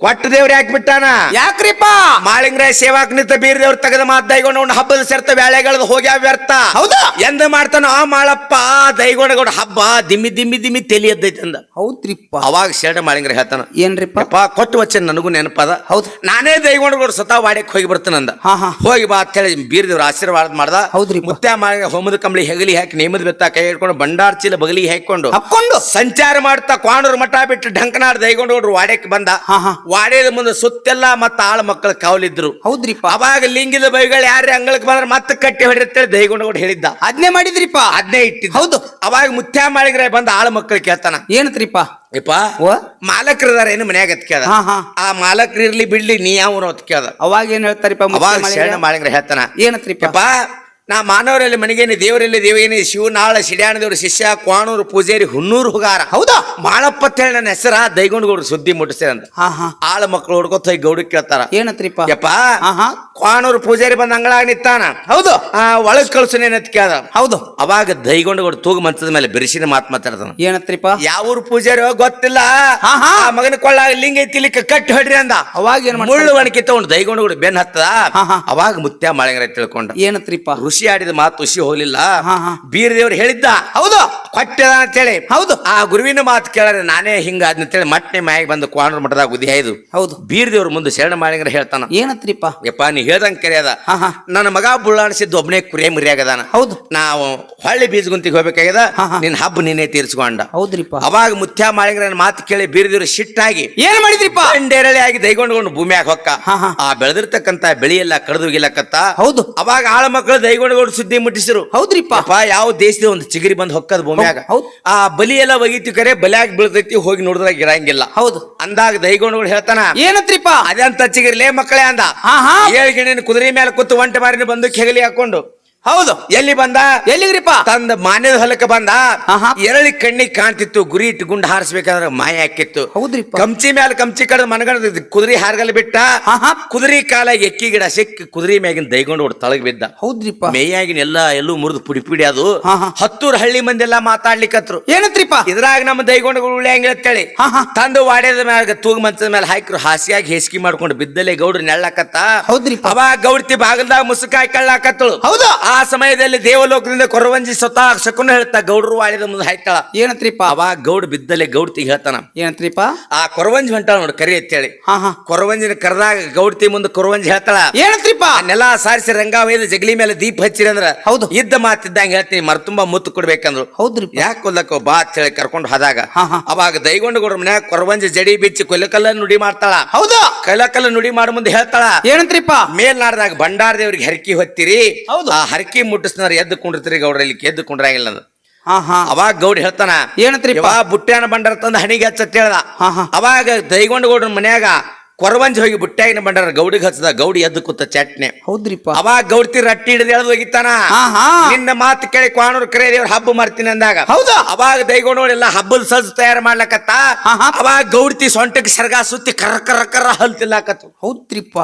ಕೊಟ್ಟ ದೇವ್ರ ಯಾಕೆ ಬಿಟ್ಟಾನ? ಯಾಕ್ರಿಪ್ಪ? ಮಾಳಿಂಗ್ರಾಯ ಸೇವಾಕ್ ನಿಂತ ಬೀರ್ ದೇವ್ರ ತೆಗೆದ ಮಾತ್ ದೈಗೊಂಡ ಹಬ್ಬದ ಸೇರ್ತ ವ್ಯಾಳೆಗಳದ ಹೋಗ್ಯಾವ ವ್ಯರ್ಥ. ಹೌದಾ? ಎಂದ ಮಾಡ್ತಾನ ಆ ಮಾಳಪ್ಪ ದೈಗೊಂಡಗೌಡ ಹಬ್ಬ ದಿಮ್ಮಿ ದಿಮ್ಮಿ ದಿಮ್ಮಿ ತೆಲಿ ಎದ್ದೈತಿ ಅಂದ. ಹೌದ್ರಿಪ್ಪ. ಅವಾಗ ಶರಣ ಮಾಳಿಂಗ್ರ ಹೇಳ್ತಾನ ಏನ್ರಿಪ್ಪ? ಯಪ್ಪ ಕೊಟ್ಟು ವಚನ ನನಗೂ ನೆನಪದ. ಹೌದು. ನಾನೇ ದೈಗೊಂಡಗೌಡ ಸತಾ ವಾಡ್ಯಕ್ ಹೋಗಿ ಬರ್ತಾನಂದ ಹಾ ಹಾ. ಹೋಗಿ ಬಾ ಅಂತ ಹೇಳಿ ಬೀರ್ ದೇವ್ರ ಆಶೀರ್ವಾದ ಮಾಡ್ದ. ಹೌದ್ರಿ ಮುತ್ಯ ಮಾಳಿಗೆ ಹೋಮದ ಕಂಬಳಿ ಹೆಗಲಿ ಹಾಕಿ ನೇಮದ ಬೆತ್ತ ಕೈ ಹಿಡ್ಕೊಂಡು ಬಂಡಾರ್ ಚೀಲ ಬಗಲಿ ಹಾಕೊಂಡು ಹಾಕೊಂಡು ಸಂಚಾರ ಮಾಡ್ತಾ ಕ್ವಾಣೂರ್ ಮಠ ಬಿಟ್ಟು ಢಂಕನಾಡ್ ದೈಗೊಂಡಗೌಡ್ರು ವಾಡ್ಯಕ್ಕೆ ಬಂದ. ಹಾ ಹಾ. ವಾಡ್ಯದ ಮುಂದೆ ಸುತ್ತೆಲ್ಲ ಮತ್ತೆ ಆಳ ಮಕ್ಕಳ ಕಾವಲಿದ್ರು. ಹೌದ್ರಿಪ್ಪ. ಅವಾಗ ಲಿಂಗಿದ ಬೈಗಳು ಯಾರೇ ಅಂಗಳಕ್ಕೆ ಬಂದ್ರೆ ಮತ್ತೆ ಕಟ್ಟಿ ಹೊಡಿರ್ತೇಳಿ ದೈಗೊಂಡಗೌಡ ಹೇಳಿದ್ದ. ಅದ್ನೇ ಮಾಡಿದ್ರಿಪ್ಪ. ಅದ್ನೇ ಇಟ್ಟಿದ್ದ. ಹೌದು. ಅವಾಗ ಮುತ್ಯ ಮಾಡಿದ್ರೆ ಬಂದ ಆಳ ಮಕ್ಕಳು ಕೇಳ್ತಾನ. ಏನತ್ರಿಪ್ಪ? ಇಪ್ಪ ಓ ಮಾಲಕರದಾರ ಏನು ಮನ್ಯಾಗ ಅತ್ ಕೇಳ್ದ. ಹಾ ಆ ಮಾಲಕರು ಇರ್ಲಿ ಬಿಡ್ಲಿ ನೀ ಯಾವ ಅಂತ ಕೇಳ್ದ. ಅವಾಗ ಏನ್ ಹೇಳ್ತಾರಿಪ್ಪ ಅವಾಗ ಮಾಳಿಂಗ? ಮಾಡಿದ್ರೆ ಹೇಳ್ತಾನ. ಏನತ್ರಿಪ್ಪ? ನಾ ಮಾನವರಲ್ಲಿ ಮನೆಗೇನಿ ದೇವರಲ್ಲಿ ದೇವೇನಿ ಶಿವನಾಳ ಸಿಡ್ಯಾಣ ದೇವ್ರ ಶಿಷ್ಯ ಕ್ವಾಣೂರು ಪೂಜಾರಿ ಹುನ್ನೂರು ಹುಗಾರ. ಹೌದಾ? ಮಾಳಪ್ಪ ಹೇಳಿ ನನ್ನ ಹೆಸರ ದೈಗೊಂಡಗೌಡ್ರು ಸುದ್ದಿ ಮುಟ್ಟಿಸ್ತೇನೆ ಅಂತ ಹಾ ಹಾ. ಆಳ ಮಕ್ಕಳು ಹುಡ್ಕೊತ ಗೌಡ ಕೇಳ್ತಾರ. ಏನತ್ರಿಪ್ಪ? ಯಪ್ಪ ಹಾ ಹಾ. ಕ್ವಾಣೂರು ಪೂಜಾರಿ ಬಂದ ಅಂಗಳಾಗ ನಿತ್ತಾನ ಹೌದು. ಆ ಒಳಗ್ ಅಂತ ಕೇಳ್ದ. ಹೌದು. ಅವಾಗ ದೈಗೊಂಡಗೌಡ ತೂಗು ಮಂತದ ಮೇಲೆ ಬಿರಿಸಿನ ಮಾತು ಮಾತಾಡ್ತಾನ ಏನತ್ರಿಪ್ಪ? ಯಾವ ಪೂಜಾರಿ ಗೊತ್ತಿಲ್ಲ. ಹಾ, ಹಾ. ಆ ಮಗನ ಕೊಳ್ಳ ಲಿಂಗ ಐತಿ ಲಿಕ್ಕ ಕಟ್ಟಿ ಹೊಡ್ರಿ ಅಂದ. ಅವಾಗ ಏನ್ ಮುಳ್ಳು ಒಣಕಿತ್ತ ಒಂದು ದೈಗೊಂಡಗೌಡ ಬೆನ್ ಹತ್ತದ. ಹಾ, ಹಾ. ಅವಾಗ ಮುತ್ಯ ಮಳೆಗರ ತಿಳ್ಕೊಂಡ. ಏನತ್ರಿಪ್ಪ? ಋಷಿ ಆಡಿದ ಮಾತು ಖುಷಿ ಹೋಗ್ಲಿಲ್ಲ. ಹಾ, ಹಾ. ಬೀರದೇವ್ರು ಹೇಳಿದ್ದ. ಹೌದು. ಕೊಟ್ಟದ ಅಂತೇಳಿ. ಹೌದು. ಆ ಗುರುವಿನ ಮಾತು ಕೇಳಿದ್ರೆ ನಾನೇ ಹಿಂಗ ಅಂತೇಳಿ ಮತ್ತೆ ಮ್ಯಾಗ ಬಂದು ಕ್ವಾಂಡ್ರ ಮಠದಾಗ ಉದಿ ಆಯ್ದು ಹೌದು. ಬೀರ್ದೇವ್ರ ಮುಂದೆ ಶರಣ ಮಾಡಿಂಗ್ರ ಹೇಳ್ತಾನ. ಏನತ್ರಿಪ್ಪ? ಯಪ್ಪ ನೀ ಹೇಳ್ದಂಗೆ ಕರೆಯದ ನನ್ನ ಮಗ ಬುಳ್ಳಾಣಿಸಿದ್ದು ಒಬ್ಬನೇ ಕುರಿಯ ಮುರಿಯಾಗದಾನ ಹೌದು. ನಾವು ಹೊಳ್ಳಿ ಬೀಜಗುಂತಿಗೆ ಹೋಗ್ಬೇಕಾಗ್ಯದ. ನಿನ್ನ ಹಬ್ಬ ನೀನೇ ತೀರ್ಸ್ಕೊಂಡ. ಹೌದ್ರಿಪ್ಪ. ಅವಾಗ ಮುತ್ಯ ನನ್ನ ಮಾತು ಕೇಳಿ ಬೀರದೇವ್ರು ಶಿಟ್ಟಾಗಿ ಏನ್ ಮಾಡಿದ್ರಿಪ್ಪ? ಹಂಡೆರಳಿ ಆಗಿ ದೈಗೊಂಡ್ಕೊಂಡು ಭೂಮಿಯಾಗ ಹೊಕ್ಕ. ಆ ಬೆಳೆದಿರ್ತಕ್ಕಂತ ಬೆಳೆಯೆಲ್ಲ ಎಲ್ಲ ಕಡ್ದೋಗಿಲ್ಲಕತ್ತ ಹೌದು. ಅವಾಗ ಆಳ ಮಕ್ಕಳು ದೈಗೊಂಡ್ಕೊಂಡು ಸುದ್ದಿ ಮುಟ್ಟಿಸಿರು. ಹೌದ್ರಿಪ್ಪ. ಯಾವ ದೇಶದ ಒಂದು ಚಿಗರಿ ಬಂದು ಹೊಕ್ಕದ ಭೂಮಿಯಾಗ ಹೌದ್. ಆ ಬಲಿ ಎಲ್ಲ ಒಗಿತಿ ಕರೆ ಬಲಿಯಾಗಿ ಬೀಳ್ತೈತಿ ಹೋಗಿ ನೋಡಿದ್ರಾಗ ಇರಂಗಿಲ್ಲ. ಹೌದು. ಅಂದಾಗ ದೈಗೋಣಗಳು ಹೇಳ್ತಾನ ಏನತ್ರಿಪ್ಪ ಅದಂತ ಚಿಗರಿಲೇ ಮಕ್ಕಳೇ ಅಂದ. ಹಾ ಹಾ ಕುದುರೆ ಮೇಲೆ ಕೂತು ಒಂಟೆ ಮಾರಿನ ಬಂದು ಕೆಗಲಿ ಹಾಕೊಂಡು ಹೌದು. ಎಲ್ಲಿ ಬಂದ? ಎಲ್ಲಿಗ್ರಿಪ್ಪ? ತಂದ ಮಾನ್ಯದ ಹೊಲಕ್ಕೆ ಬಂದ. ಎರಳಿ ಕಣ್ಣಿಗೆ ಕಾಣ್ತಿತ್ತು ಗುರಿ ಇಟ್ಟು ಗುಂಡ ಹಾರಿಸ್ಬೇಕಾದ್ರೆ ಮಾಯ ಹಾಕಿತ್ತು ಹೌದ್ರಿ ಕಂಚಿ ಮೇಲೆ ಕಂಚಿ ಕಡದ ಮನಗಡ ಕುದುರೆ ಹಾರ್ಗಲ್ ಬಿಟ್ಟ. ಕುದುರೆ ಕಾಲ ಎಕ್ಕಿ ಗಿಡ ಸಿಕ್ಕಿ ಕುದುರೆ ಮ್ಯಾಗಿನ ದೈಗೊಂಡು ಹೊಡ್ ತಳಗ್ ಬಿದ್ದ. ಹೌದ್ರಿಪ್ಪ. ಮೇಯಾಗಿನ ಎಲ್ಲ ಎಲ್ಲೂ ಮುರಿದು ಪುಡಿ ಪುಡಿ ಅದು. ಹತ್ತೂರ್ ಹಳ್ಳಿ ಮಂದಿ ಎಲ್ಲ ಮಾತಾಡ್ಲಿಕ್ಕತ್ರು ಏನತ್ರಿಪ್ಪ? ಇದ್ರಾಗ ನಮ್ಮ ದೈಗೊಂಡು ಉಳ್ಳಿ ಅಂತೇಳಿ ತಂದು ವಾಡ್ಯದ ಮ್ಯಾಗ ತೂಗ ಮಂಚದ ಮೇಲೆ ಹಾಕಿರು ಹಾಸಿಯಾಗಿ ಹೇಸಿಗೆ ಮಾಡ್ಕೊಂಡು ಬಿದ್ದಲೆ ಗೌಡ್ರು ನೆಳ್ಳಾಕತ್ತ. ಹೌದ್ರಿ ಅವಾಗ ಗೌಡ್ತಿ ಬಾಗಲ್ದಾಗ ಮುಸುಕಾಯಿ ಕಳ್ಳಾಕತ್ತಳು. ಹೌದು. ಆ ಸಮಯದಲ್ಲಿ ದೇವಲೋಕದಿಂದ ಕೊರವಂಜಿ ಸ್ವತಃ ಶಕುನ ಹೇಳ್ತಾ ಗೌಡರು ವಾಳಿದ ಮುಂದೆ ಹಾಯ್ತಾಳ. ಏನಂತ್ರಿಪ್ಪ? ಅವಾಗ ಗೌಡ್ ಬಿದ್ದಲೆ ಗೌಡ್ತಿಗೆ ಹೇಳ್ತಾನ. ಏನಂತ್ರಿಪ್ಪ? ಆ ಕೊರವಂಜಿ ಹೊಂಟಾಳ ನೋಡಿ ಕರಿ ಅಂತೇಳಿ. ಹಾ ಹಾ. ಕೊರವಂಜಿನ ಕರೆದಾಗ ಗೌಡ್ತಿ ಮುಂದೆ ಕೊರವಂಜಿ ಹೇಳ್ತಾಳ. ಏನಂತ್ರಿಪ್ಪ? ನೆಲ ಸಾರಿಸಿ ರಂಗಾವಯದ ಜಗಲಿ ಮೇಲೆ ದೀಪ ಹಚ್ಚಿರಿ ಅಂದ್ರ ಹೌದು. ಇದ್ದ ಮಾತಿದ್ದಂಗ ಹೇಳ್ತೀನಿ ಮರ ತುಂಬಾ ಮುತ್ತು ಕೊಡ್ಬೇಕಂದ್ರು. ಹೌದ್ರಿ ಯಾಕೆ ಕೊಲ್ಲಕ್ಕ ಬಾ ಅಂತ ಹೇಳಿ ಕರ್ಕೊಂಡು ಹೋದಾಗ? ಹಾ, ಹಾ. ಅವಾಗ ದೈಗೊಂಡು ಗೌಡ್ರ ಮನ್ಯಾಗ ಕೊರವಂಜಿ ಜಡಿ ಬಿಚ್ಚಿ ಕೊಲ್ಲಕಲ್ಲ ನುಡಿ ಮಾಡ್ತಾಳ. ಹೌದು. ಕೈಲಕಲ್ಲ ನುಡಿ ಮಾಡ ಮುಂದೆ ಹೇಳ್ತಾಳ. ಏನಂತ್ರಿಪ್ಪ? ಮೇಲ್ನಾಡದಾಗ ಬಂಡಾರ ದೇವ್ರಿಗೆ ಹರಕಿ ಹೊತ್ತಿರಿ. ಹೌದು. ಆ ಹರಕಿ ಮುಟ್ಟಿಸ್ತಾರೆ ಎದ್ದು ಕುಂಡಿರ್ತೀರಿ ಗೌಡ್ರ ಇಲ್ಲಿ ಎದ್ದು ಕುಂಡ್ರಾಗಿಲ್ಲ ಅದು ಅವಾಗ ಗೌಡ್ ಹೇಳ್ತಾನ ಏನತ್ರಿ ಬುಟ್ಟ್ಯಾನ ಬಂಡರ್ ತಂದ ಹಣಿಗೆ ಹಚ್ಚತ್ ಹೇಳ್ದ. ಹಾ, ಹಾ. ಅವಾಗ ದೈಗೊಂಡ ಗೌಡ್ರ ಮನ್ಯಾಗ ಕೊರವಂಜಿ ಹೋಗಿ ಬುಟ್ಟ್ಯಾಗಿನ ಬಂಡಾರ ಗೌಡಿಗೆ ಹಚ್ಚದ ಗೌಡಿ ಎದ್ದು ಕೂತ ಚಟ್ನೆ. ಹೌದ್ರಿಪ್ಪ. ಅವಾಗ ಗೌಡ್ತಿ ರಟ್ಟಿ ಹಿಡಿದು ಎಳ್ದು ಹೋಗಿತ್ತಾನ? ಹಾ ಹಾ. ನಿನ್ನ ಮಾತು ಕೇಳಿ ಕ್ವಾಣೂರ್ ಕರೆ ದೇವ್ರ ಹಬ್ಬ ಮಾಡ್ತೀನಿ ಅಂದಾಗ. ಹೌದಾ? ಅವಾಗ ದೈಗೊಂಡು ಎಲ್ಲ ಹಬ್ಬದ ಸಜ್ಜು ತಯಾರು ಮಾಡ್ಲಕತ್ತ. ಅವಾಗ ಗೌಡ್ತಿ ಸೊಂಟಕ್ಕೆ ಸರ್ಗ ಸುತ್ತಿ ಕರ ಕರ ಕರ ಹಲ್ತಿಲ್ಲಾಕತ್ತು ಹೌದ್ರಿಪ್ಪ.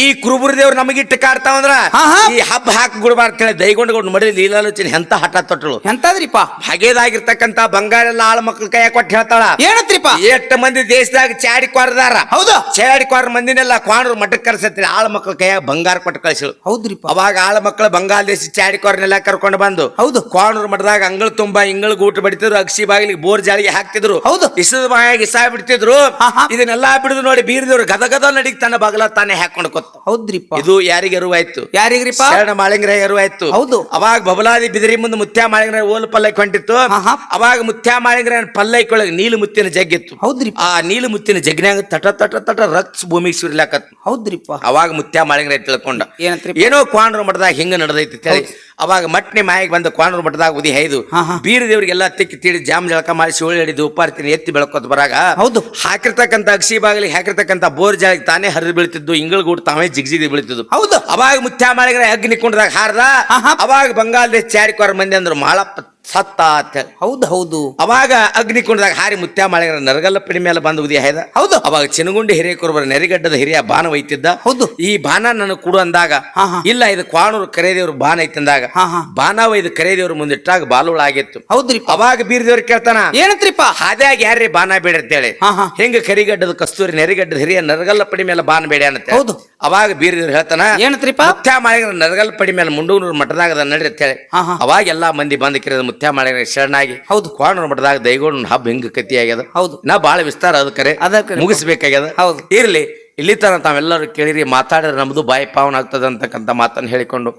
ಈ ಕುರುಬುರ ದೇವ್ರು ನಮಗಿಟ್ಟು ಕಾಡ್ತಾವಂದ್ರ ಹಾ. ಈ ಹಬ್ಬ ಹಾಕಿ ಗುಡ್ಬಾರ್ದು ಹೇಳಿ ದೈಗೊಂಡು ಗೌಡ್ ಮಡಿ ಲೀಲಾಲೋಚನೆ ಎಂತ ಹಠ ತೊಟ್ಟಳು ಎಂತಾದ್ರಿಪ್ಪ? ಹಗೇದಾಗಿರ್ತಕ್ಕಂತ ಬಂಗಾರ ಎಲ್ಲ ಆಳ ಮಕ್ಳ ಕೈಯ ಕೊಟ್ಟು ಹೇಳ್ತಾಳ. ಏನತ್ರಿಪ್ಪ? ಎಷ್ಟು ಮಂದಿ ದೇಶದಾಗ ಚಾಡಿ ಕೊರದಾರ. ಹೌದು? ಚಾಡಿ ಕ್ವಾರ ಮಂದಿನೆಲ್ಲ ಕ್ವಾಣರು ಮಠಕ್ಕೆ ಕರ್ಸತ್ರಿ. ಆಳ ಮಕ್ಕಳ ಕೈಯಾಗ ಬಂಗಾರ ಕೊಟ್ಟು ಕಳಿಸಿಳು ಹೌದ್ರಿ ಅವಾಗ ಆಳ ಮಕ್ಕಳು ಬಂಗಾಲ ದೇಶ ಚಾಡಿ ಕ್ವಾರನೆಲ್ಲ ಕರ್ಕೊಂಡು ಬಂದು ಹೌದು. ಕ್ವಾಣರು ಮಠದಾಗ ಅಂಗಳ ತುಂಬಾ ಇಂಗಳ ಗೂಟ ಬಡಿತಿದ್ರು ಅಕ್ಷಿ ಬಾಗಿಲಿಗೆ ಬೋರ್ ಜಾಳಿಗೆ ಹಾಕ್ತಿದ್ರು. ಹೌದು. ಇಸದ ಮಾಯಾಗಿ ಇಸ ಬಿಡ್ತಿದ್ರು. ಇದನ್ನೆಲ್ಲ ಬಿಡಿದು ನೋಡಿ ಬೀರದೇವ್ರು ಗದಗದ ಗದ ನಡಿಗೆ ತನ್ನ ಬಾಗಲ ತಾನೇ ಹಾಕೊಂಡು ಕೊತ್ತ ಹೌದ್ರಿ ಇದು ಯಾರಿಗೆ ಎರುವಾಯ್ತು ಯಾರಿಗ್ರಿಪ್ಪ? ಶರಣ ಮಾಳಿಂಗ್ರ ಎರುವಾಯ್ತು ಹೌದು. ಅವಾಗ ಬಬಲಾದಿ ಬಿದಿರಿ ಮುಂದೆ ಮುತ್ಯಾ ಮಾಳಿಂಗ್ರ ಓಲು ಪಲ್ಲೈ ಹೊಂಟಿತ್ತು. ಅವಾಗ ಮುತ್ಯಾ ಮಾಳಿಂಗ್ರ ಪಲ್ಲೈ ಒಳಗೆ ನೀಲು ಮುತ್ತಿನ ಜಗ್ಗಿತ್ತು. ಹೌದ್ರಿ ಆ ನೀಲು ಮುತ್ತಿನ ಜಗ್ನ್ಯಾಗ ತಟ ತಟ ತಟ ರಕ್ತ ಭೂಮಿಗೆ ಸುರಿಲಾಕತ್. ಹೌದ್ರಿಪ್ಪ. ಅವಾಗ ಮುತ್ಯ ಮಾಳಿಂಗ್ರ ತಿಳ್ಕೊಂಡ. ಏನಂತ ಏನೋ ಕ್ವಾಂಡ್ರ ಮಠದಾಗ ಹಿಂಗ ನಡೆದೈತಿ ಹೇಳಿ. ಅವಾಗ ಮಟ್ನೆ ಮಾಯಿಗೆ ಬಂದ ಕ್ವಾಂಡ್ರ ಮಠದಾಗ ಉದಿ ಹೈದು. ಬೀರ ದೇವ್ರಿಗೆಲ್ಲ ತಿಕ್ಕಿ ತಿಳಿ ಜಾಮ್ ಜಳಕ ಮಾಡಿ ಸೋಳಿ ಹಿಡಿದು ಉಪ್ಪಾರ್ತೀನಿ ಎತ್ತಿ ಬೆಳಕೋತ ಬರಾಗ. ಹೌದು. ಹಾಕಿರ್ತಕ್ಕಂಥ ಅಕ್ಷಿ ಬಾಗಿಲಿಗೆ ಹಾಕಿರ್ತಕ್ಕಂಥ ಬೋರ್ ಜಾಗ ತಾನೇ ಹರಿದು ಬೀಳ್ತಿದ್ದು. ಇಂಗಳ ಗೂಡು ತಾವೇ ಜಿಗ್ಜಿಗಿ ಬೀಳ್ತಿದ್ದು. ಹೌದು. ಅವಾಗ ಮುತ್ಯ ಮಾಡಿದ್ರೆ ಅಗ್ನಿ ಕುಂಡದಾಗ ಹಾರ್ದ. ಅವಾಗ ಬಂಗಾಲದೇಶ ಚಾರಿಕೋರ್ ಮಂದಿ ಅಂದ್ರು ಮಾಳಪ್ಪ ಸತ್ತ ಅಂತ ಹೇಳಿ. ಹೌದು ಹೌದು. ಅವಾಗ ಅಗ್ನಿ ಕುಂಡ್ದಾಗ ಹಾರಿ ಮುತ್ಯ ಮಾಳಿಗರ ನರಗಲ್ಲ ಪಿಡಿ ಮೇಲೆ ಬಂದು ಉದಯ ಹಾಯ್ದ. ಹೌದು. ಅವಾಗ ಚಿನಗುಂಡಿ ಹಿರಿಯಕುರುಬರ ನೆರಿಗಡ್ಡದ ಹಿರಿಯ ಬಾನ ಒಯ್ತಿದ್ದ. ಹೌದು. ಈ ಬಾನ ನನಗೆ ಕೊಡು ಅಂದಾಗ. ಇಲ್ಲ ಇದು ಕ್ವಾಣೂರು ಕರೆದೇವ್ರ ಬಾನ ಐತಿ ಅಂದಾಗ ಬಾನ ಒಯ್ದು ಕರೆದೇವ್ರ ಮುಂದಿಟ್ಟಾಗ ಬಾಲುಳ ಆಗಿತ್ತು. ಹೌದ್ರಿ ಅವಾಗ ಬೀರದೇವ್ರ ಕೇಳ್ತಾನ ಏನಂತ್ರಿಪ್ಪ? ಹಾದ್ಯಾಗ ಯಾರ್ರಿ ಬಾನ ಬೇಡ ಅಂತೇಳಿ? ಹೆಂಗ ಕರಿಗಡ್ಡದ ಕಸ್ತೂರಿ ನೆರಿಗಡ್ಡದ ಹಿರಿಯ ನರಗಲ್ಲ ಪಡಿ ಮೇಲೆ ಬಾನ ಬೇಡ ಅಂತ. ಹೌದು. ಅವಾಗ ಬೀರದೇವ್ರು ಹೇಳ್ತಾನ ಏನತ್ರಿಪ್ಪ? ಮುತ್ಯಾ ಮಾಳಿಗ ನರಗಲ್ ಪಡಿ ಮೇಲೆ ಮುಂಡೂರು ಮಠದಾಗ ಅದ ನಡ್ರಿ ಅಂತ ಹೇಳಿ ಹಾ ಹಾ. ಅವಾಗ ಎಲ್ಲಾ ಮಂದಿ ಬಂದ ಕಿರಿದ ಮುತ್ಯಾ ಮಾಳಿಗ ಶರಣಾಗಿ. ಹೌದು. ಕೋಣೂರು ಮಠದಾಗ ದೈಗೋಣ ಹಬ್ಬ ಹೆಂಗ ಕತಿ ಆಗ್ಯದ ಹೌದು. ನಾ ಬಾಳ ವಿಸ್ತಾರ ಅದ ಕರೆ. ಅದ ಕರೆ. ಮುಗಿಸ್ಬೇಕಾಗ್ಯದ? ಹೌದು. ಇರ್ಲಿ ಇಲ್ಲಿ ತನ ತಾವೆಲ್ಲರೂ ಕೇಳಿರಿ ಮಾತಾಡಿದ್ರೆ ನಮ್ದು ಬಾಯಿ ಪಾವನ ಆಗ್ತದ ಅಂತಕ್ಕಂಥ ಮಾತನ್ನು ಹೇಳಿಕೊಂಡು.